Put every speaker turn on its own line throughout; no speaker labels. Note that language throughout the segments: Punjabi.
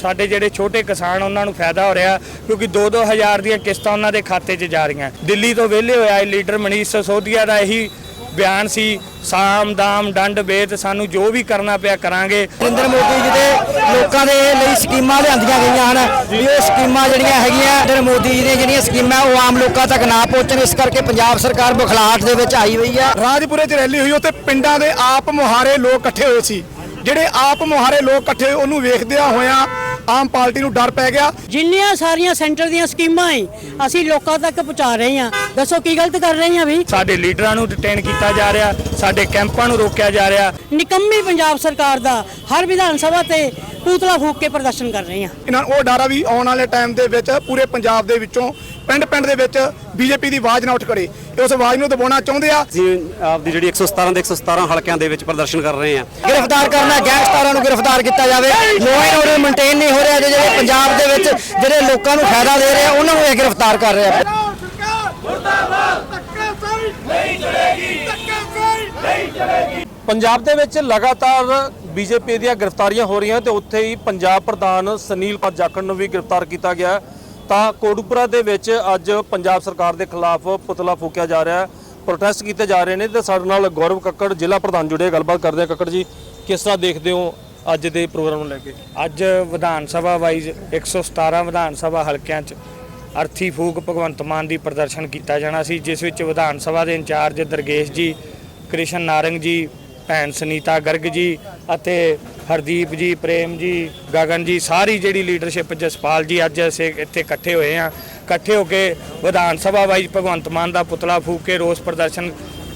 ਸਾਡੇ ਜਿਹੜੇ ਛੋਟੇ ਕਿਸਾਨ ਉਹਨਾਂ ਨੂੰ ਫਾਇਦਾ ਹੋ ਰਿਹਾ ਕਿਉਂਕਿ 2-2 ਹਜ਼ਾਰ ਦੀਆਂ ਕਿਸ਼ਤਾਂ ਉਹਨਾਂ ਦੇ ਖਾਤੇ 'ਚ ਜਾ ਰਹੀਆਂ। ਦਿੱਲੀ ਤੋਂ ਵਿਹਲੇ ਹੋਇਆ ਇਹ ਲੀਡਰ ਮਨੀਸ਼ ਸਸੋਦੀਆ ਦਾ ਇਹੀ ਬਿਆਨ ਸੀ ਸਾਮ ਦਾਮ ਡੰਡ ਵੇਦ ਸਾਨੂੰ ਜੋ ਵੀ ਕਰਨਾ ਪਿਆ ਕਰਾਂਗੇ।
ਨਰਿੰਦਰ ਮੋਦੀ ਜੀ ਦੇ ਲੋਕਾਂ ਦੇ ਲਈ ਸਕੀਮਾਂ ਲਿਆਂਦੀਆਂ ਗਈਆਂ ਹਨ। ਵੀ ਉਹ ਸਕੀਮਾਂ ਜਿਹੜੀਆਂ ਹੈਗੀਆਂ ਨਰਿੰਦਰ ਮੋਦੀ ਜੀ ਦੀਆਂ ਜਿਹੜੀਆਂ ਸਕੀਮਾਂ ਉਹ ਆਮ ਲੋਕਾਂ ਤੱਕ ਨਾ ਪਹੁੰਚਣ। ਇਸ ਕਰਕੇ ਪੰਜਾਬ ਸਰਕਾਰ ਬੁਖਲਾਹਟ ਦੇ ਵਿੱਚ ਆਈ ਹੋਈ ਹੈ।
ਰਾਜਪੁਰੇ 'ਚ ਰੈਲੀ ਹੋਈ ਉੱਥੇ ਪਿੰਡਾਂ ਦੇ ਆਪ ਮੁਹਾਰੇ ਲੋਕ ਇਕੱਠੇ ਹੋਏ ਸੀ। ਜਿਹੜੇ ਆਪ ਮੁਹਾਰੇ ਲੋਕ ਇਕੱਠੇ ਹੋਏ ਉਹਨੂੰ ਵੇਖਦਿਆਂ ਹੋਇਆਂ ਆਮ ਪਾਰਟੀ ਨੂੰ ਡਰ ਪੈ ਗਿਆ।
ਜਿੰਨੀਆਂ ਸਾਰੀਆਂ ਸੈਂਟਰ ਦੀਆਂ ਸਕੀਮਾਂ ਹੈ ਅਸੀਂ ਲੋਕਾਂ ਤੱਕ ਪਹੁੰਚਾ ਰਹੇ ਹਾਂ। ਦੱਸੋ ਕੀ ਗਲਤ ਕਰ ਰਹੇ ਹਾਂ ਵੀ?
ਸਾਡੇ ਲੀਡਰਾਂ ਨੂੰ ਡਿਟੇਨ ਕੀਤਾ ਜਾ ਰਿਹਾ ਸਾਡੇ ਕੈਂਪਾਂ ਨੂੰ ਰੋਕਿਆ ਜਾ ਰਿਹਾ।
ਨਿਕੰਮੀ ਪੰਜਾਬ ਸਰਕਾਰ ਦਾ ਹਰ ਵਿਧਾਨ ਸਭਾ ਤੇ ਪੂਤਲਾ ਫੂਕ ਕੇ ਪ੍ਰਦਰਸ਼ਨ ਕਰ ਰਹੇ ਹਾਂ।
ਇਹਨਾਂ ਨੂੰ ਉਹ ਡਰ ਆ ਵੀ ਆਉਣ ਵਾਲੇ ਟਾਈਮ ਦੇ ਵਿੱਚ ਪੂਰੇ ਪੰਜਾਬ ਦੇ ਵਿੱਚੋਂ ਪਿੰਡ ਪਿੰਡ ਦੇ ਵਿੱਚ ਬੀਜੇਪੀ ਦੀ ਆਵਾਜ਼ ਨਾ ਉੱਠ ਖੜੇ ਇਹ ਉਸ ਆਵਾਜ਼ ਨੂੰ ਦਬਾਉਣਾ ਚਾਹੁੰਦੇ ਆ?
ਅਸੀਂ ਆਪਦੀ ਜਿਹੜੀ 117 ਦੇ 117 ਹਲਕਿਆਂ ਦੇ ਵਿੱਚ ਪ੍ਰਦਰਸ਼ਨ ਕਰ ਰਹੇ ਹਾਂ।
ਗ੍ਰਿਫਤਾਰ ਕਰਨਾ ਗੈਂਗਸਟਰਾਂ ਨੂੰ ਗ੍ਰਿਫਤਾਰ ਕੀਤਾ ਜਾਵੇ। ਲਾਅ ਐਂਡ ਆਰਡਰ ਮੇਨਟੇਨ ਨਹੀਂ ਹੋ ਰਿਹਾ ਜਿਹੜੇ ਪੰਜਾਬ ਦੇ ਵਿੱਚ ਜਿਹੜੇ ਲੋਕਾਂ ਨੂੰ ਫਾਇਦਾ ਦੇ ਰਹੇ ਆ ਉਹਨਾਂ ਨੂੰ ਇਹ ਗ੍ਰਿਫਤਾਰ ਕਰ ਰਿਹਾ।
ਪੰਜਾਬ ਦੇ ਵਿੱਚ ਲਗਾਤਾਰ ਬੀਜੇਪੀ ਦੀਆਂ ਗ੍ਰਿਫਤਾਰੀਆਂ ਹੋ ਰਹੀਆਂ ਤੇ ਉੱਥੇ ਹੀ ਪੰਜਾਬ ਪ੍ਰਧਾਨ ਸੁਨੀਲ ਕੁਮਾਰ ਜਾਖੜ ਨੂੰ ਵੀ ਗ੍ਰਿਫਤਾਰ ਕੀਤਾ ਗਿਆ ਤਾਂ ਕੋਟਪੁਰਾ ਦੇ ਵਿੱਚ ਅੱਜ ਪੰਜਾਬ ਸਰਕਾਰ ਦੇ ਖਿਲਾਫ ਪੁਤਲਾ ਫੂਕਿਆ ਜਾ ਰਿਹਾ ਹੈ। ਪ੍ਰੋਟੈਸਟ ਕੀਤੇ ਜਾ ਰਹੇ ਨੇ ਤੇ ਸਾਡੇ ਨਾਲ ਗੌਰਵ ਕੱਕੜ, ਜ਼ਿਲ੍ਹਾ ਪ੍ਰਧਾਨ ਜੁੜੇ ਗੱਲਬਾਤ ਕਰਦੇ ਆ ਕੱਕੜ ਜੀ, ਕਿਸ ਤਰ੍ਹਾਂ ਦੇਖਦੇ ਹੋ ਅੱਜ ਦੇ ਪ੍ਰੋਗਰਾਮ ਨੂੰ ਲੈ ਕੇ?
ਅੱਜ ਵਿਧਾਨ ਸਭਾ ਵਾਈਜ਼ 117 ਵਿਧਾਨ ਸਭਾ ਹਲਕਿਆਂ 'ਚ ਅਰਥੀ ਫੂਕ ਭਗਵੰਤ ਮਾਨ ਦੀ ਪ੍ਰਦਰਸ਼ਨ ਕੀਤਾ ਜਾਣਾ ਸੀ, ਜਿਸ ਵਿੱਚ ਵਿਧਾਨ ਸਭਾ ਦੇ ਇੰਚਾਰਜ ਦਰਗੇਸ਼ ਜੀ, ਕ੍ਰਿਸ਼ਨ ਨਾਰੰਗ ਜੀ ਭੈਣ ਸੁਨੀਤਾ ਗਰਗ ਜੀ ਅਤੇ ਹਰਦੀਪ ਜੀ, ਪ੍ਰੇਮ ਜੀ, ਗਗਨ ਜੀ, ਸਾਰੀ ਜਿਹੜੀ ਲੀਡਰਸ਼ਿਪ ਜਸਪਾਲ ਜੀ ਅੱਜ ਅਸੀਂ ਇੱਥੇ ਇਕੱਠੇ ਹੋਏ ਆ ਇਕੱਠੇ ਹੋ ਕੇ ਵਿਧਾਨ ਸਭਾ ਵਾਈਜ਼ ਭਗਵੰਤ ਮਾਨ ਦਾ ਪੁਤਲਾ ਫੂਕ ਕੇ ਰੋਸ ਪ੍ਰਦਰਸ਼ਨ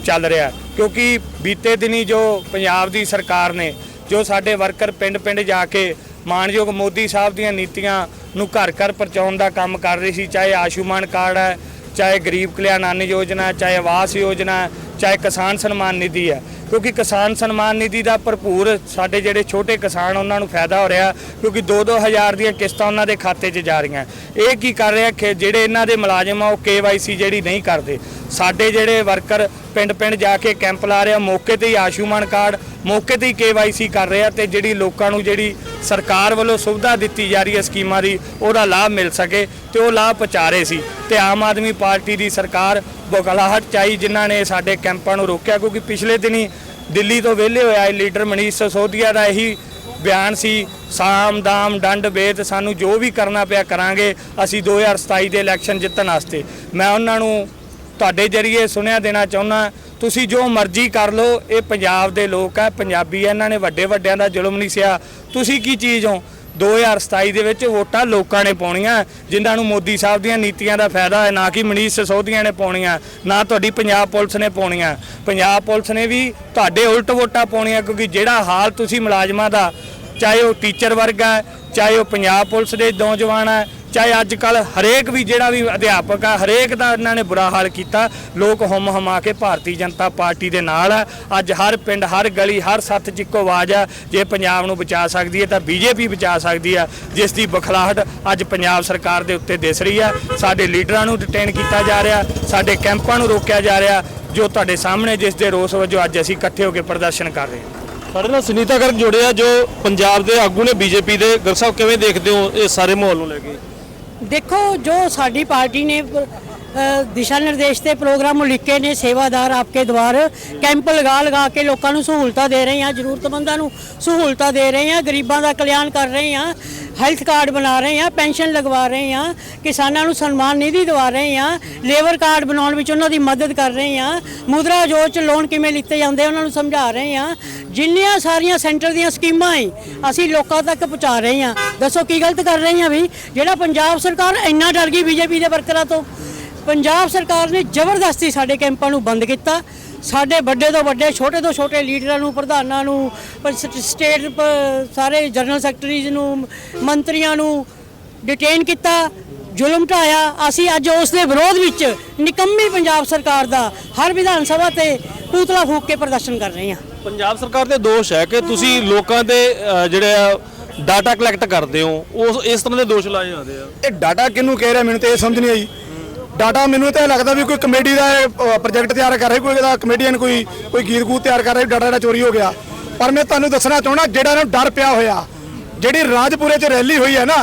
ਚੱਲ ਰਿਹਾ ਕਿਉਂਕਿ ਬੀਤੇ ਦਿਨੀ ਜੋ ਪੰਜਾਬ ਦੀ ਸਰਕਾਰ ਨੇ, ਜੋ ਸਾਡੇ ਵਰਕਰ ਪਿੰਡ-ਪਿੰਡ ਜਾ ਕੇ ਮਾਨਯੋਗ ਮੋਦੀ ਸਾਹਿਬ ਦੀਆਂ ਨੀਤੀਆਂ ਨੂੰ ਘਰ-ਘਰ ਪਹੁੰਚਾਉਣ ਦਾ ਕੰਮ ਕਰ ਰਹੀ ਸੀ, ਚਾਹੇ ਆਯੁਸ਼ਮਾਨ ਕਾਰਡ ਹੈ, ਚਾਹੇ ਗਰੀਬ ਕਲਿਆਣ ਅੰਨ ਯੋਜਨਾ ਚਾਹੇ ਆਵਾਸ ਯੋਜਨਾ ਚਾਹੇ ਕਿਸਾਨ ਸਨਮਾਨ ਨਿਧੀ ਹੈ। ਕਿਉਂਕਿ ਕਿਸਾਨ ਸਨਮਾਨ ਨਿਧੀ ਦਾ ਭਰਪੂਰ ਸਾਡੇ ਜਿਹੜੇ ਛੋਟੇ ਕਿਸਾਨ, ਉਹਨਾਂ ਨੂੰ ਫਾਇਦਾ ਹੋ ਰਿਹਾ ਕਿਉਂਕਿ 2-2 ਹਜ਼ਾਰ ਦੀਆਂ ਕਿਸ਼ਤਾਂ ਉਹਨਾਂ ਦੇ ਖਾਤੇ 'ਚ ਜਾ ਰਹੀਆਂ। ਇਹ ਕੀ ਕਰ ਰਿਹਾ ਕਿ ਜਿਹੜੇ ਇਹਨਾਂ ਦੇ ਮੁਲਾਜ਼ਮ ਆ, ਉਹ KYC ਜਿਹੜੀ ਨਹੀਂ ਕਰਦੇ। ਸਾਡੇ ਜਿਹੜੇ ਵਰਕਰ ਪਿੰਡ-ਪਿੰਡ ਜਾ ਕੇ ਕੈਂਪ ਲਾ ਰਿਹਾ ਮੌਕੇ ਤੇ ਹੀ ਆਯੁਸ਼ਮਾਨ ਕਾਰਡ, ਮੌਕੇ ਤੇ ਹੀ KYC ਕਰ ਰਿਹਾ ਤੇ ਜਿਹੜੀ ਲੋਕਾਂ ਨੂੰ ਜਿਹੜੀ ਸਰਕਾਰ ਵੱਲੋਂ ਸੁਵਿਧਾ ਦਿੱਤੀ ਜਾ ਰਹੀ ਹੈ ਸਕੀਮਾਂ ਦੀ, ਉਹਦਾ ਲਾਭ ਮਿਲ ਸਕੇ ਤੇ ਉਹ ਲਾਭ ਪਹੁੰਚਾ ਰਹੇ ਸੀ। ਤੇ ਆਮ ਆਦਮੀ ਪਾਰਟੀ ਦੀ ਸਰਕਾਰ ਬਗਲਾਹਟ ਚਾਈ ਜਿਨ੍ਹਾਂ ਨੇ ਸਾਡੇ ਕੈਂਪਾਂ ਨੂੰ ਰੋਕਿਆ, ਕਿਉਂਕਿ ਪਿਛਲੇ ਦਿਨੀ ਦਿੱਲੀ ਤੋਂ ਵਿਹਲੇ ਹੋਇਆ ਲੀਡਰ ਮਨੀਸ਼ ਸਸੋਦੀਆ ਦਾ ਇਹੀ ਬਿਆਨ ਸੀ, ਸਾਮ ਦਾਮ ਡੰਡ ਬੇਤ ਸਾਨੂੰ ਜੋ ਵੀ ਕਰਨਾ ਪਿਆ ਕਰਾਂਗੇ, ਅਸੀਂ 2027 ਦੇ ਇਲੈਕਸ਼ਨ ਜਿੱਤਣ ਵਾਸਤੇ। ਮੈਂ ਉਹਨਾਂ ਨੂੰ ਤੁਹਾਡੇ ਜਰੀਏ ਸੁਣਿਆ ਦੇਣਾ ਚਾਹੁੰਦਾ ਤੁਸੀਂ ਜੋ ਮਰਜ਼ੀ ਕਰ ਲਓ, ਇਹ ਪੰਜਾਬ ਦੇ ਲੋਕ ਆ, ਪੰਜਾਬੀ ਆ, ਇਹਨਾਂ ਨੇ ਵੱਡੇ ਵੱਡਿਆਂ ਦਾ ਜ਼ੁਲਮ ਨਹੀਂ ਸਿਆ। ਤੁਸੀਂ ਕੀ ਚੀਜ਼ ਹੋ? 2027 ਦੇ ਵਿੱਚ ਵੋਟਾਂ ਲੋਕਾਂ ਨੇ ਪਾਉਣੀਆਂ, ਜਿਨ੍ਹਾਂ ਨੂੰ ਮੋਦੀ ਸਾਹਿਬ ਦੀਆਂ ਨੀਤੀਆਂ ਦਾ ਫਾਇਦਾ ਹੈ, ਨਾ ਕਿ ਮਨੀਸ਼ ਸਸੋਦੀਆਂ ਨੇ ਪਾਉਣੀਆਂ, ਨਾ ਤੁਹਾਡੀ ਪੰਜਾਬ ਪੁਲਿਸ ਨੇ ਪਾਉਣੀਆਂ। ਪੰਜਾਬ ਪੁਲਿਸ ਨੇ ਵੀ ਤੁਹਾਡੇ ਉਲਟ ਵੋਟਾਂ ਪਾਉਣੀਆਂ, ਕਿਉਂਕਿ ਜਿਹੜਾ ਹਾਲ ਤੁਸੀਂ ਮੁਲਾਜ਼ਮਾਂ ਦਾ ਚਾਹੇ ਉਹ ਟੀਚਰ ਵਰਗ ਹੈ, ਚਾਹੇ ਉਹ ਪੰਜਾਬ ਪੁਲਿਸ ਦੇ ਨੌਜਵਾਨ ਹੈ, ਚਾਹੇ ਅੱਜ ਕੱਲ ਹਰੇਕ ਵੀ ਜਿਹੜਾ ਵੀ ਅਧਿਆਪਕ ਆ ਹਰੇਕ ਦਾ ਇਹਨਾਂ ਨੇ ਬੁਰਾ ਹਾਲ ਕੀਤਾ। ਲੋਕ ਹਮ ਹਮਾ ਕੇ ਭਾਰਤੀ ਜਨਤਾ ਪਾਰਟੀ ਦੇ ਨਾਲ ਆ ਅੱਜ ਹਰ ਪਿੰਡ, ਹਰ ਗਲੀ, ਹਰ ਸੱਥ 'ਚ ਇੱਕੋ ਆਵਾਜ਼ ਆ ਜੇ ਪੰਜਾਬ ਨੂੰ ਬਚਾ ਸਕਦੀ ਹੈ ਤਾਂ ਬੀਜੇਪੀ ਬਚਾ ਸਕਦੀ ਆ ਜਿਸ ਦੀ ਬਖਲਾਹਟ ਅੱਜ ਪੰਜਾਬ ਸਰਕਾਰ ਦੇ ਉੱਤੇ ਦਿਸ ਰਹੀ ਆ ਸਾਡੇ ਲੀਡਰਾਂ ਨੂੰ ਡਿਟੇਨ ਕੀਤਾ ਜਾ ਰਿਹਾ, ਸਾਡੇ ਕੈਂਪਾਂ ਨੂੰ ਰੋਕਿਆ ਜਾ ਰਿਹਾ, ਜੋ ਤੁਹਾਡੇ ਸਾਹਮਣੇ, ਜਿਸ ਦੇ ਰੋਸ ਵਜੋਂ ਅੱਜ ਅਸੀਂ ਇਕੱਠੇ ਹੋ ਕੇ ਪ੍ਰਦਰਸ਼ਨ ਕਰ ਰਹੇ ਹਾਂ।
ਸਾਡੇ ਨਾਲ ਸੁਨੀਤਾ ਗਰਗ ਜੁੜੇ ਆ, ਜੋ ਪੰਜਾਬ ਦੇ ਆਗੂ ਨੇ, ਬੀਜੇਪੀ ਦੇ। ਗਰ ਸਾਹਿਬ, ਕਿਵੇਂ ਦੇਖਦੇ ਹੋ ਇਹ ਸਾਰੇ ਮਾਹੌਲ ਨੂੰ ਲੈ ਕੇ?
ਦੇਖੋ, ਜੋ ਸਾਡੀ ਪਾਰਟੀ ਨੇ ਦਿਸ਼ਾ ਨਿਰਦੇਸ਼ ਤੇ ਪ੍ਰੋਗਰਾਮ ਲਿਖੇ ਨੇ, ਸੇਵਾਦਾਰ ਆਪਕੇ ਦਵਾਰ, ਕੈਂਪ ਲਗਾ ਲਗਾ ਕੇ ਲੋਕਾਂ ਨੂੰ ਸਹੂਲਤਾਂ ਦੇ ਰਹੇ ਹਾਂ, ਜ਼ਰੂਰਤਮੰਦਾਂ ਨੂੰ ਸਹੂਲਤਾਂ ਦੇ ਰਹੇ ਹਾਂ, ਗਰੀਬਾਂ ਦਾ ਕਲਿਆਣ ਕਰ ਰਹੇ ਹਾਂ ਹੈਲਥ ਕਾਰਡ ਬਣਾ ਰਹੇ ਹਾਂ, ਪੈਨਸ਼ਨ ਲਗਵਾ ਰਹੇ ਹਾਂ, ਕਿਸਾਨਾਂ ਨੂੰ ਸਨਮਾਨ ਨਿਧੀ ਦਿਵਾ ਰਹੇ ਹਾਂ, ਲੇਬਰ ਕਾਰਡ ਬਣਾਉਣ ਵਿੱਚ ਉਹਨਾਂ ਦੀ ਮਦਦ ਕਰ ਰਹੇ ਹਾਂ, ਮੁਦਰਾ ਯੋਜ ਚ ਲੋਨ ਕਿਵੇਂ ਲਿੱਤੇ ਜਾਂਦੇ ਉਹਨਾਂ ਨੂੰ ਸਮਝਾ ਰਹੇ ਹਾਂ। ਜਿੰਨੀਆਂ ਸਾਰੀਆਂ ਸੈਂਟਰ ਦੀਆਂ ਸਕੀਮਾਂ ਹੈ ਅਸੀਂ ਲੋਕਾਂ ਤੱਕ ਪਹੁੰਚਾ ਰਹੇ ਹਾਂ। ਦੱਸੋ ਕੀ ਗਲਤ ਕਰ ਰਹੇ ਹਾਂ ਵੀ? ਜਿਹੜਾ ਪੰਜਾਬ ਸਰਕਾਰ ਇੰਨਾ ਡਰ ਗਈ ਬੀਜੇਪੀ ਦੇ ਵਰਕਰਾਂ ਤੋਂ। ਪੰਜਾਬ ਸਰਕਾਰ ਨੇ ਜ਼ਬਰਦਸਤੀ ਸਾਡੇ ਕੈਂਪਾਂ ਨੂੰ ਬੰਦ ਕੀਤਾ। ਸਾਡੇ ਵੱਡੇ ਤੋਂ ਵੱਡੇ ਛੋਟੇ ਤੋਂ ਛੋਟੇ ਲੀਡਰਾਂ ਨੂੰ ਪ੍ਰਧਾਨਾਂ ਨੂੰ ਸਟੇਟ ਸਾਰੇ ਜਨਰਲ ਸੈਕਟਰੀਜ਼ ਨੂੰ ਮੰਤਰੀਆਂ ਨੂੰ ਡਿਟੇਨ ਕੀਤਾ ਜ਼ੁਲਮ ਢਾਇਆ। ਅਸੀਂ ਅੱਜ ਉਸ ਦੇ ਵਿਰੋਧ ਵਿੱਚ ਨਿਕੰਮੀ ਪੰਜਾਬ ਸਰਕਾਰ ਦਾ ਹਰ ਵਿਧਾਨ ਸਭਾ ਤੇ ਪੂਤਲਾ ਫੂਕ ਕੇ ਪ੍ਰਦਰਸ਼ਨ ਕਰ ਰਹੇ ਹਾਂ।
ਪੰਜਾਬ ਸਰਕਾਰ ਤੇ ਦੋਸ਼ ਹੈ ਕਿ ਤੁਸੀਂ ਲੋਕਾਂ ਦੇ ਅ, ਜਿਹੜੇ ਆ ਡਾਟਾ ਕਲੈਕਟ ਕਰਦੇ ਹੋ ਉਸ ਇਸ ਤਰ੍ਹਾਂ ਦੇ ਦੋਸ਼ ਲਾਏ ਜਾਂਦੇ ਆ।
ਇਹ ਡਾਟਾ ਕਿਹਨੂੰ ਕਹਿ ਰਿਹਾ ਮੈਨੂੰ ਤੇ ਇਹ ਸਮਝ ਨਹੀਂ ਆਈ। ਡਾਟਾ ਮੈਨੂੰ ਤਾਂ ਇਹ ਲੱਗਦਾ ਵੀ ਕੋਈ ਕਮੇਡੀ ਦਾ ਪ੍ਰੋਜੈਕਟ ਤਿਆਰ ਕਰ ਰਿਹਾ, ਕੋਈ ਇਹਦਾ ਕਮੇਡੀਅਨ ਕੋਈ ਕੋਈ ਗੀਤ ਗੂਤ ਤਿਆਰ ਕਰ ਰਿਹਾ, ਡਾਟਾ ਦਾ ਚੋਰੀ ਹੋ ਗਿਆ। ਪਰ ਮੈਂ ਤੁਹਾਨੂੰ ਦੱਸਣਾ ਚਾਹੁੰਦਾ, ਜਿਹੜਾ ਇਹਨਾਂ ਨੂੰ ਡਰ ਪਿਆ ਹੋਇਆ, ਜਿਹੜੀ ਰਾਜਪੁਰੇ 'ਚ ਰੈਲੀ ਹੋਈ ਹੈ ਨਾ,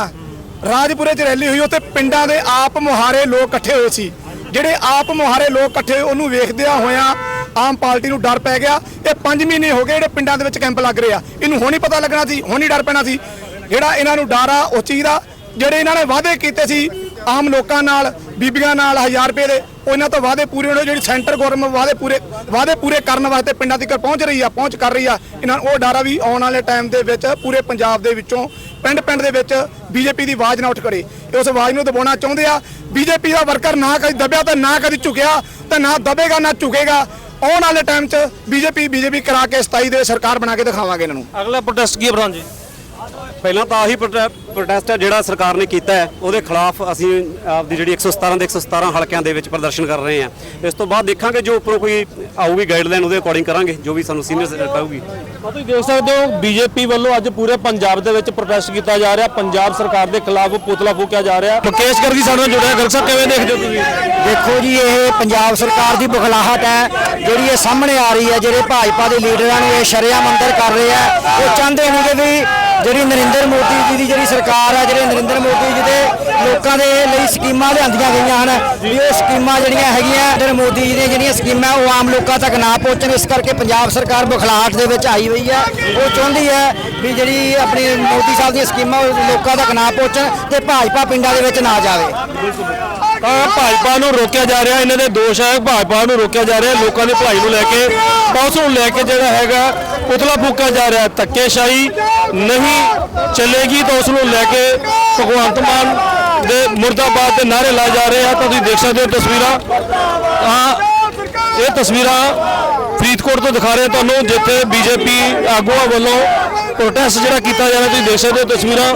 ਰਾਜਪੁਰੇ 'ਚ ਰੈਲੀ ਹੋਈ, ਉੱਥੇ ਪਿੰਡਾਂ ਦੇ ਆਪ ਮੁਹਾਰੇ ਲੋਕ ਇਕੱਠੇ ਹੋਏ ਸੀ। ਜਿਹੜੇ ਆਪ ਮੁਹਾਰੇ ਲੋਕ ਇਕੱਠੇ ਹੋਏ, ਉਹਨੂੰ ਵੇਖਦਿਆਂ ਹੋਇਆਂ ਆਮ ਪਾਰਟੀ ਨੂੰ ਡਰ ਪੈ ਗਿਆ। ਇਹ 5 ਮਹੀਨੇ ਹੋ ਗਏ, ਜਿਹੜੇ ਪਿੰਡਾਂ ਦੇ ਵਿੱਚ ਕੈਂਪ ਲੱਗ ਰਹੇ ਆ। ਇਹਨੂੰ ਹੁਣ ਹੀ ਪਤਾ ਲੱਗਣਾ ਸੀ, ਹੁਣ ਹੀ ਡਰ ਪੈਣਾ ਸੀ। ਜਿਹੜਾ ਇਹਨਾਂ ਨੂੰ ਡਰ ਆ, ਉਹ ਚੀਜ਼ ਦਾ ਜਿਹੜੇ ਇਹਨਾਂ ਨੇ ਵਾਅਦੇ ਕੀਤੇ ਸੀ ਆਮ ਲੋਕਾਂ ਨਾਲ, ਬੀਬੀਆਂ ਨਾਲ 1000 ਰੁਪਏ ਦੇ, ਉਹਨਾਂ ਤੋਂ ਵਾਅਦੇ ਪੂਰੇ ਹੋਣੇ, ਜਿਹੜੀ ਸੈਂਟਰ ਗਵਰਨਮੈਂਟ ਵਾਅਦੇ ਪੂਰੇ ਵਾਅਦੇ ਪੂਰੇ ਕਰਨ ਵਾਸਤੇ ਪਿੰਡਾਂ ਤੱਕ ਪਹੁੰਚ ਰਹੀ ਆ, ਪਹੁੰਚ ਕਰ ਰਹੀ ਆ, ਇਹਨਾਂ ਉਹ ਡਰ ਵੀ ਆਉਣ ਵਾਲੇ ਟਾਈਮ ਦੇ ਵਿੱਚ ਪੂਰੇ ਪੰਜਾਬ ਦੇ ਵਿੱਚੋਂ ਪਿੰਡ ਪਿੰਡ ਦੇ ਵਿੱਚ ਬੀਜੇਪੀ ਦੀ ਆਵਾਜ਼ ਨਾ ਉੱਠ ਖੜੇ ਉਸ ਆਵਾਜ਼ ਨੂੰ ਦਬਾਉਣਾ ਚਾਹੁੰਦੇ ਆ। ਬੀਜੇਪੀ ਦਾ ਵਰਕਰ ਨਾ ਕਦੀ ਦਬਿਆ ਤਾਂ ਨਾ ਕਦੀ ਝੁਕਿਆ ਤਾਂ ਨਾ ਦਬੇਗਾ, ਨਾ ਝੁਕੇਗਾ। ਆਉਣ ਵਾਲੇ ਟਾਈਮ 'ਚ ਬੀਜੇਪੀ ਬੀਜੇਪੀ ਕਰਾ ਕੇ 27 ਦੇ ਸਰਕਾਰ ਬਣਾ ਕੇ ਦਿਖਾਵਾਂਗੇ ਇਹਨਾਂ ਨੂੰ।
ਅਗਲਾ ਪ੍ਰੋਟੈਸਟ ਕੀ ਹੈ ਪ੍ਰਧਾਨ ਜੀ?
ਪਹਿਲਾਂ ਤਾਂ ਆਹੀ ਪ੍ਰੋਟੈਸਟ ਹੈ ਜਿਹੜਾ ਸਰਕਾਰ ਨੇ ਕੀਤਾ ਹੈ ਉਹਦੇ ਖਿਲਾਫ ਅਸੀਂ ਆਪਦੀ ਜਿਹੜੀ 117 ਦੇ 117 ਹਲਕਿਆਂ ਦੇ ਵਿੱਚ ਪ੍ਰਦਰਸ਼ਨ ਕਰ ਰਹੇ ਹਾਂ। ਇਸ ਤੋਂ ਬਾਅਦ ਦੇਖਾਂਗੇ ਜੋ ਉੱਪਰੋਂ ਕੋਈ ਆਊਗੀ ਗਾਈਡਲਾਈਨ ਉਹਦੇ ਅਕੋਰਡਿੰਗ ਕਰਾਂਗੇ ਜੋ ਵੀ ਸਾਨੂੰ ਸੀਨੀਅਰ ਕਹੂਗੀ
ਤਾਂ ਤੁਸੀਂ ਦੇਖ ਸਕਦੇ ਹੋ ਬੀਜੇਪੀ ਵੱਲੋਂ ਅੱਜ ਪੂਰੇ ਪੰਜਾਬ ਦੇ ਵਿੱਚ ਪ੍ਰੋਟੈਸਟ ਕੀਤਾ ਜਾ ਰਿਹਾ। ਪੰਜਾਬ ਸਰਕਾਰ ਦੇ ਖਿਲਾਫ ਪੁਤਲਾ ਫੂਕਿਆ ਜਾ ਰਿਹਾ। ਮੁਕੇਸ਼ ਗਰਗੀ ਸਾਡੇ ਨਾਲ ਜੁੜਿਆ ਗਰਗ ਸਾਹਿਬ ਕਿਵੇਂ ਦੇਖਦੇ ਹੋ ਤੁਸੀਂ?
ਦੇਖੋ ਜੀ ਇਹ ਪੰਜਾਬ ਸਰਕਾਰ ਦੀ ਬਖਲਾਹਟ ਹੈ। ਜਿਹੜੀ ਇਹ ਸਾਹਮਣੇ ਆ ਰਹੀ ਹੈ ਜਿਹੜੇ ਭਾਜਪਾ ਦੇ ਲੀਡਰਾਂ ਨੂੰ ਇਹ ਸ਼ਰਿਆਮ ਅੰਦਰ ਕਰ ਰਹੇ ਆ ਉਹ ਚਾਹੁੰਦੇ ਨੇ ਕਿ ਵੀ ਜਿਹੜੀ ਨਰਿੰਦਰ ਮੋਦੀ ਜੀ ਦੀ ਜਿਹੜੀ ਸਰਕਾਰ ਹੈ ਜਿਹੜੇ ਨਰਿੰਦਰ ਮੋਦੀ ਜੀ ਦੇ ਲੋਕਾਂ ਦੇ ਲਈ ਸਕੀਮਾਂ ਲਿਆਂਦੀਆਂ ਗਈਆਂ ਹਨ। ਵੀ ਉਹ ਸਕੀਮਾਂ ਜਿਹੜੀਆਂ ਹੈਗੀਆਂ ਨਰਿੰਦਰ ਮੋਦੀ ਜੀ ਦੀਆਂ ਜਿਹੜੀਆਂ ਸਕੀਮਾਂ, ਉਹ ਆਮ ਲੋਕਾਂ ਤੱਕ ਨਾ ਪਹੁੰਚਣ। ਇਸ ਕਰਕੇ ਪੰਜਾਬ ਸਰਕਾਰ ਬਖਲਾਹਟ ਦੇ ਵਿੱਚ ਆਈ ਹੋਈ ਹੈ। ਉਹ ਚਾਹੁੰਦੀ ਹੈ ਵੀ ਜਿਹੜੀ ਆਪਣੀ ਮੋਦੀ ਸਾਹਿਬ ਦੀਆਂ ਸਕੀਮਾਂ, ਉਹ ਲੋਕਾਂ ਤੱਕ ਨਾ ਪਹੁੰਚਣ ਤੇ ਭਾਜਪਾ ਪਿੰਡਾਂ ਦੇ ਵਿੱਚ ਨਾ ਜਾਵੇ।
ਤਾਂ ਭਾਜਪਾ ਨੂੰ ਰੋਕਿਆ ਜਾ ਰਿਹਾ, ਇਹਨਾਂ ਦੇ ਦੋਸ਼ ਹੈ ਭਾਜਪਾ ਨੂੰ ਰੋਕਿਆ ਜਾ ਰਿਹਾ, ਲੋਕਾਂ ਦੀ ਭਲਾਈ ਨੂੰ ਲੈ ਕੇ, ਪੁਲਿਸ ਨੂੰ ਲੈ ਕੇ ਜਿਹੜਾ ਹੈਗਾ ਪੁਤਲਾ ਫੂਕਿਆ ਜਾ ਰਿਹਾ, ਧੱਕੇਸ਼ਾਹੀ ਨਹੀਂ ਚੱਲੇਗੀ ਤਾਂ ਉਸ ਨੂੰ ਲੈ ਕੇ ਭਗਵੰਤ ਮਾਨ ਦੇ ਮੁਰਦਾਬਾਦ ਦੇ ਨਾਰੇ ਲਾਏ ਜਾ ਰਹੇ ਆ। ਤਾਂ ਤੁਸੀਂ ਦੇਖ ਸਕਦੇ ਹੋ ਤਸਵੀਰਾਂ। ਤਾਂ ਇਹ ਤਸਵੀਰਾਂ ਫਰੀਦਕੋਟ ਤੋਂ ਦਿਖਾ ਰਹੇ ਤੁਹਾਨੂੰ, ਜਿੱਥੇ ਬੀਜੇਪੀ ਆਗੂਆਂ ਵੱਲੋਂ ਪ੍ਰੋਟੈਸਟ ਜਿਹੜਾ ਕੀਤਾ ਜਾ ਰਿਹਾ, ਤੁਸੀਂ ਦੇਖ ਸਕਦੇ ਹੋ ਤਸਵੀਰਾਂ।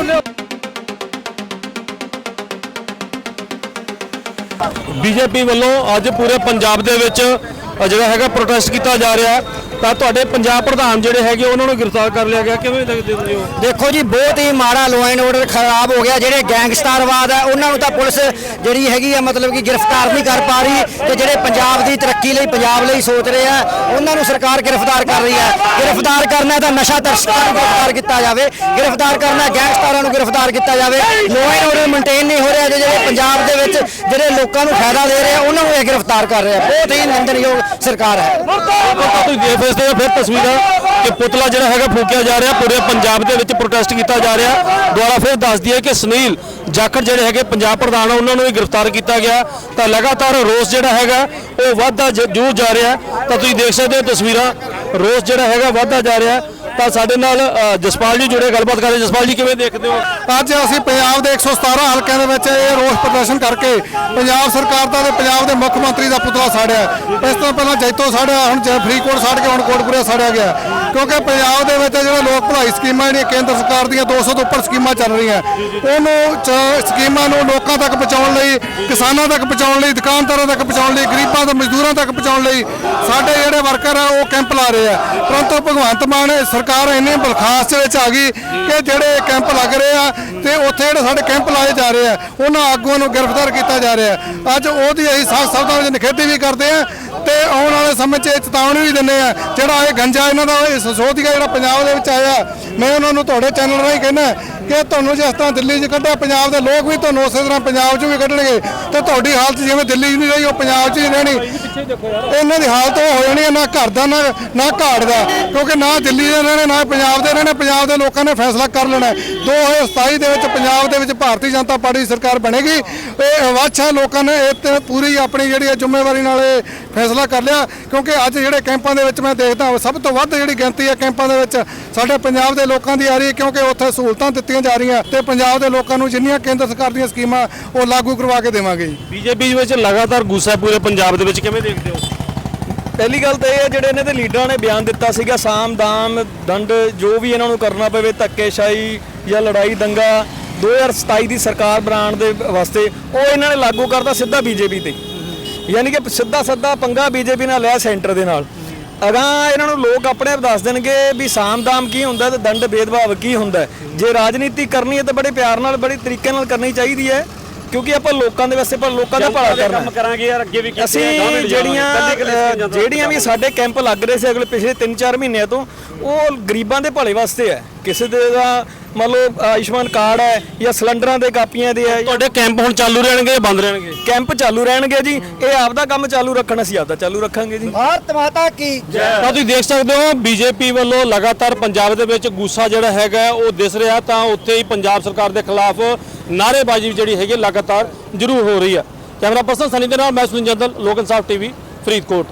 ਬੀਜੇਪੀ ਵੱਲੋਂ ਅੱਜ ਪੂਰੇ ਪੰਜਾਬ ਦੇ ਵਿੱਚ ਜਿਹੜਾ ਹੈਗਾ ਪ੍ਰੋਟੈਸਟ ਕੀਤਾ ਜਾ ਰਿਹਾ। ਤਾਂ ਤੁਹਾਡੇ ਪੰਜਾਬ ਪ੍ਰਧਾਨ ਜਿਹੜੇ ਹੈਗੇ ਉਹਨਾਂ ਨੂੰ ਗ੍ਰਿਫਤਾਰ ਕਰ ਲਿਆ ਗਿਆ। ਕਿਵੇਂ ਦੇਖਦੇ ਹੋ
ਦੇਖੋ ਜੀ ਬਹੁਤ ਹੀ ਮਾੜਾ ਲਾਅ ਐਂਡ ਆਰਡਰ ਖਰਾਬ ਹੋ ਗਿਆ। ਜਿਹੜੇ ਗੈਂਗਸਟਰਵਾਦ ਹੈ ਉਹਨਾਂ ਨੂੰ ਤਾਂ ਪੁਲਿਸ ਜਿਹੜੀ ਹੈਗੀ ਆ ਮਤਲਬ ਕਿ ਗ੍ਰਿਫਤਾਰ ਨਹੀਂ ਕਰ ਪਾ ਰਹੀ ਤੇ ਜਿਹੜੇ ਪੰਜਾਬ ਦੀ ਤਰੱਕੀ ਲਈ ਪੰਜਾਬ ਲਈ ਸੋਚ ਰਹੇ ਆ ਉਹਨਾਂ ਨੂੰ ਸਰਕਾਰ ਗ੍ਰਿਫਤਾਰ ਕਰ ਰਹੀ ਹੈ ਗ੍ਰਿਫਤਾਰ ਕਰਨਾ ਤਾਂ ਨਸ਼ਾ ਤਸਕਰਾਂ ਨੂੰ ਗ੍ਰਿਫਤਾਰ ਕੀਤਾ ਜਾਵੇ। ਗ੍ਰਿਫਤਾਰ ਕਰਨਾ ਗੈਂਗਸਟਰਾਂ ਨੂੰ ਗ੍ਰਿਫਤਾਰ ਕੀਤਾ ਜਾਵੇ। ਲਾਅ ਐਂਡ ਆਰਡਰ ਮੇਨਟੇਨ ਨਹੀਂ ਹੋ ਰਿਹਾ ਜਿਹੜੇ ਪੰਜਾਬ ਦੇ ਵਿੱਚ ਜਿਹੜੇ ਲੋਕਾਂ ਨੂੰ ਫਾਇਦਾ ਦੇ ਰਹੇ ਆ ਉਹਨਾਂ ਨੂੰ ਇਹ ਗ੍ਰਿਫਤਾਰ ਕਰ ਰਿਹਾ ਬਹੁਤ ਹੀ ਨਿੰਦਣਯੋਗ ਸਰਕਾਰ ਹੈ।
ਤੁਸੀਂ ਸਕਦੇ ਹੋ ਫਿਰ ਤਸਵੀਰਾਂ ਕਿ ਪੁਤਲਾ ਜਿਹੜਾ ਹੈਗਾ ਫੂਕਿਆ ਜਾ ਰਿਹਾ ਪੂਰੇ ਪੰਜਾਬ ਦੇ ਵਿੱਚ ਪ੍ਰੋਟੈਸਟ ਕੀਤਾ ਜਾ ਰਿਹਾ। ਦੁਆਰਾ ਫਿਰ ਦੱਸ ਦਈਏ ਕਿ ਸੁਨੀਲ ਜਾਖੜ ਜਿਹੜੇ ਹੈਗੇ ਪੰਜਾਬ ਪ੍ਰਧਾਨ ਆ, ਉਹਨਾਂ ਨੂੰ ਵੀ ਗ੍ਰਿਫਤਾਰ ਕੀਤਾ ਗਿਆ। ਤਾਂ ਲਗਾਤਾਰ ਰੋਸ ਜਿਹੜਾ ਹੈਗਾ ਉਹ ਵੱਧਦਾ ਜ- ਜ਼ਰੂਰ ਜਾ ਰਿਹਾ। ਤਾਂ ਤੁਸੀਂ ਦੇਖ ਸਕਦੇ ਹੋ ਤਸਵੀਰਾਂ ਰੋਸ ਜਿਹੜਾ ਹੈਗਾ ਵੱਧਦਾ ਜਾ ਰਿਹਾ। ਤਾਂ ਸਾਡੇ ਨਾਲ ਅ, ਜਸਪਾਲ ਜੀ ਜੁੜੇ ਗੱਲਬਾਤ ਕਰਦੇ। ਜਸਪਾਲ ਜੀ ਕਿਵੇਂ ਦੇਖਦੇ ਹੋ?
ਅੱਜ ਅਸੀਂ ਪੰਜਾਬ ਦੇ 117 ਹਲਕਿਆਂ ਦੇ ਵਿੱਚ ਇਹ ਰੋਸ ਪ੍ਰਦਰਸ਼ਨ ਕਰਕੇ ਪੰਜਾਬ ਸਰਕਾਰ ਦਾ ਤੇ ਪੰਜਾਬ ਦੇ ਮੁੱਖ ਮੰਤਰੀ ਦਾ ਪੁਤਲਾ ਸਾੜਿਆ। ਇਸ ਤੋਂ ਪਹਿਲਾਂ ਜੈਤੋ ਸਾੜਿਆ ਹੁਣ ਜ- ਫਰੀਦਕੋਟ ਸਾੜ ਕੇ ਹੁਣ ਕੋਟਪੁਰਾ ਸਾੜਿਆ ਗਿਆ। ਕਿਉਂਕਿ ਪੰਜਾਬ ਦੇ ਵਿੱਚ ਜਿਹੜਾ ਲੋਕ ਭਲਾਈ ਸਕੀਮਾਂ ਜਿਹੜੀਆਂ ਕੇਂਦਰ ਸਰਕਾਰ ਦੀਆਂ 200 ਤੋਂ ਉੱਪਰ ਸਕੀਮਾਂ ਚੱਲ ਰਹੀਆਂ। ਉਹਨੂੰ ਚ- ਸਕੀਮਾਂ ਨੂੰ ਲੋਕਾਂ ਤੱਕ ਪਹੁੰਚਾਉਣ ਲਈ, ਕਿਸਾਨਾਂ ਤੱਕ ਪਹੁੰਚਾਉਣ ਲਈ, ਦੁਕਾਨਦਾਰਾਂ ਤੱਕ ਪਹੁੰਚਾਉਣ ਲਈ, ਗਰੀਬਾਂ ਤੇ ਮਜ਼ਦੂਰਾਂ ਤੱਕ ਪਹੁੰਚਾਉਣ ਲਈ ਸਾਡੇ ਜਿਹੜੇ ਵਰਕਰ ਆ, ਉਹ ਕੈਂਪ ਲਾ ਰਹੇ ਆ। ਪਰੰਤੂ ਭਗਵੰਤ ਮਾਨ ਸਰਕਾਰ ਇੰਨੀ ਬਰਖਾਸਤ ਵਿੱਚ ਆ ਗਈ ਕਿ ਜਿਹੜੇ ਕੈਂਪ ਲੱਗ ਰਹੇ ਆ ਤੇ ਉੱਥੇ ਜਿਹੜੇ ਸਾਡੇ ਕੈਂਪ ਲਾਏ ਜਾ ਰਹੇ ਆ, ਉਹਨਾਂ ਆਗੂਆਂ ਨੂੰ ਗ੍ਰਿਫਤਾਰ ਕੀਤਾ ਜਾ ਰਿਹਾ। ਅੱਜ ਉਹਦੀ ਅਸੀਂ ਸਖਤ ਸ਼ਬਦਾਂ ਵਿੱਚ ਨਿਖੇਧੀ ਵੀ ਕਰਦੇ ਆ ਤੇ ਆਉਣ ਵਾਲੇ ਸਮੇਂ 'ਚ ਇਹ ਚੇਤਾਵਨੀ ਵੀ ਦਿੰਦੇ ਆ, ਜਿਹੜਾ ਇਹ ਗੰਜਾ ਇਹਨਾਂ ਦਾ ਇਹ ਸੋਧੀਆ ਜਿਹੜਾ ਪੰਜਾਬ ਦੇ ਵਿੱਚ ਆਇਆ, ਮੈਂ ਉਹਨਾਂ ਨੂੰ ਤੁਹਾਡੇ ਚੈਨਲ ਰਾਹੀਂ ਕਹਿੰਦਾ ਕਿ ਤੁਹਾਨੂੰ ਜਿਸ ਤਰ੍ਹਾਂ ਦਿੱਲੀ 'ਚ ਕੱਢਿਆ, ਪੰਜਾਬ ਦੇ ਲੋਕ ਵੀ ਤੁਹਾਨੂੰ ਉਸੇ ਤਰ੍ਹਾਂ ਪੰਜਾਬ 'ਚ ਵੀ ਕੱਢਣਗੇ ਤੇ ਤੁਹਾਡੀ ਹਾਲਤ ਜਿਵੇਂ ਦਿੱਲੀ 'ਚ ਨਹੀਂ ਰਹੀ, ਉਹ ਪੰਜਾਬ 'ਚ ਹੀ ਰਹਿਣੀ ਇਹਨਾਂ ਦੀ ਹਾਲਤ ਉਹ ਹੋ ਜਾਣੀ ਹੈ, ਨਾ ਘਰ ਦਾ, ਨਾ ਨਾ ਘਾਟ ਦਾ, ਕਿਉਂਕਿ ਨਾ ਦਿੱਲੀ ਦੇ ਰਹਿਣੇ, ਨਾ ਪੰਜਾਬ ਦੇ ਰਹਿਣੇ, ਪੰਜਾਬ ਦੇ ਲੋਕਾਂ ਨੇ ਫੈਸਲਾ ਕਰ ਲੈਣਾ ਹੈ। 2027 ਦੇ ਵਿੱਚ ਪੰਜਾਬ ਦੇ ਵਿੱਚ ਭਾਰਤੀ ਜਨਤਾ ਪਾਰਟੀ ਦੀ ਸਰਕਾਰ ਬਣੇਗੀ ਇਹ ਵਾਛਾ ਲੋਕਾਂ ਨੇ ਇਹ ਤੇ ਪੂਰੀ ਆਪਣੀ ਜਿਹੜੀ ਹੈ ਜ਼ਿੰਮੇਵਾਰੀ ਨਾਲ ਇਹ ਫੈਸਲਾ ਕਰ ਲਿਆ, ਕਿਉਂਕਿ ਅੱਜ ਜਿਹੜੇ ਕੈਂਪਾਂ ਦੇ ਵਿੱਚ ਮੈਂ ਦੇਖਦਾ ਸਭ ਤੋਂ ਵੱਧ ਜਿਹੜੀ ਗਿਣਤੀ ਹੈ ਕੈਂਪਾਂ ਦੇ ਵਿੱਚ ਸਾਡੇ ਪੰਜਾਬ ਦੇ ਲੋਕਾਂ ਦੀ ਆ ਰਹੀ ਹੈ, ਕਿਉਂਕਿ ਉੱਥੇ ਸਹੂਲਤਾਂ ਦਿੱਤੀਆਂ ਜਾ ਰਹੀਆਂ ਤੇ ਪੰਜਾਬ ਦੇ ਲੋਕਾਂ ਨੂੰ ਜਿੰਨੀਆਂ ਕੇਂਦਰ ਸਰਕਾਰ ਦੀਆਂ ਸਕੀਮਾਂ ਉਹ ਲਾਗੂ ਕਰਵਾ ਕੇ ਦੇਵਾਂਗੇ ਜੀ।
ਬੀਜੇਪੀ ਵਿੱਚ ਲਗਾਤਾਰ ਗੁੱਸਾ ਪੂਰੇ ਪੰਜਾਬ ਦੇ ਵਿੱਚ ਕਿਵੇਂ ਦੇਖਦੇ ਹੋ?
ਪਹਿਲੀ ਗੱਲ ਤਾਂ ਇਹ ਹੈ ਜਿਹੜੇ ਇਹਨਾਂ ਦੇ ਲੀਡਰਾਂ ਨੇ ਬਿਆਨ ਦਿੱਤਾ ਸੀਗਾ ਸਾਮ ਦਾਮ ਦੰਡ ਜੋ ਵੀ ਇਹਨਾਂ ਨੂੰ ਕਰਨਾ ਪਵੇ ਧੱਕੇਸ਼ਾਹੀ ਜਾਂ ਲੜਾਈ ਦੰਗਾ 2027 ਦੀ ਸਰਕਾਰ ਬਣਾਉਣ ਦੇ ਵਾਸਤੇ ਉਹ ਇਹਨਾਂ ਨੇ ਲਾਗੂ ਕਰਤਾ ਸਿੱਧਾ ਬੀਜੇਪੀ ਤੇ। ਯਾਨੀ ਕਿ ਸਿੱਧਾ ਸਿੱਧਾ ਪੰਗਾ ਬੀਜੇਪੀ ਨਾਲ ਲਿਆ ਸੈਂਟਰ ਦੇ ਨਾਲ। ਅਗਾਂ ਇਹਨਾਂ ਨੂੰ ਲੋਕ ਆਪਣੇ ਆਪ ਦੱਸ ਦੇਣਗੇ ਵੀ ਸਾਮ ਦਾਮ ਕੀ ਹੁੰਦਾ ਤੇ ਦੰਡ ਭੇਦਭਾਵ ਕੀ ਹੁੰਦਾ। ਜੇ ਰਾਜਨੀਤੀ ਕਰਨੀ ਹੈ ਤਾਂ ਬੜੇ ਪਿਆਰ ਨਾਲ ਬੜੇ ਤਰੀਕੇ ਨਾਲ ਕਰਨੀ ਚਾਹੀਦੀ ਹੈ ਕਿਉਂਕਿ ਆਪਾਂ ਲੋਕਾਂ ਦੇ ਵਾਸਤੇ ਪਰ ਲੋਕਾਂ ਦਾ ਭਲਾ ਕਰਨਾ ਹੈ।
ਕੰਮ ਕਰਾਂਗੇ ਯਾਰ ਅੱਗੇ ਵੀ ਕੀਤੇ ਆ,
ਅਸੀਂ। ਜਿਹੜੀਆਂ ਜਿਹੜੀਆਂ ਵੀ ਸਾਡੇ ਕੈਂਪ ਲੱਗ ਰਹੇ ਸੀ ਅਗਲੇ ਪਿਛਲੇ 3-4 ਮਹੀਨਿਆਂ ਤੋਂ ਉਹ ਗਰੀਬਾਂ ਦੇ ਭਲੇ ਵਾਸਤੇ ਹੈ ਕਿਸੇ ਦੇ ਦਾ ਮੰਨ ਲਓ ਆਯੁਸ਼ਮਾਨ ਕਾਰਡ ਹੈ ਜਾਂ ਸਿਲੰਡਰਾਂ ਦੇ ਕਾਪੀਆਂ ਦੇ ਹੈ
ਤੁਹਾਡੇ ਕੈਂਪ ਹੁਣ ਚਾਲੂ ਰਹਿਣਗੇ ਜਾਂ ਬੰਦ ਰਹਿਣਗੇ?
ਕੈਂਪ ਚਾਲੂ ਰਹਿਣਗੇ ਜੀ। ਇਹ ਆਪਦਾ ਕੰਮ ਚਾਲੂ ਰੱਖਣ ਅਸੀਂ ਆਪਦਾ ਚਾਲੂ ਰੱਖਾਂਗੇ ਜੀ।
ਭਾਰਤ ਮਾਤਾ ਕੀ
ਤਾਂ ਤੁਸੀਂ ਦੇਖ ਸਕਦੇ ਹੋ ਬੀਜੇਪੀ ਵੱਲੋਂ ਲਗਾਤਾਰ ਪੰਜਾਬ ਦੇ ਵਿੱਚ ਗੁੱਸਾ ਜਿਹੜਾ ਹੈਗਾ ਉਹ ਦਿਸ ਰਿਹਾ ਤਾਂ ਉੱਥੇ ਹੀ ਪੰਜਾਬ ਸਰਕਾਰ ਦੇ ਖਿਲਾਫ ਨਾਅਰੇਬਾਜ਼ੀ ਜਿਹੜੀ ਹੈਗੀ ਲਗਾਤਾਰ ਜ਼ਰੂਰ ਹੋ ਰਹੀ ਹੈ ਕੈਮਰਾ ਪਰਸਨ ਸਨੀ ਦੇ ਨਾਲ ਮੈਂ ਸੁਨੀਲ ਜੰਦਲ ਲੋਕ ਇਨਸਾਫ ਟੀਵੀ ਫਰੀਦਕੋਟ।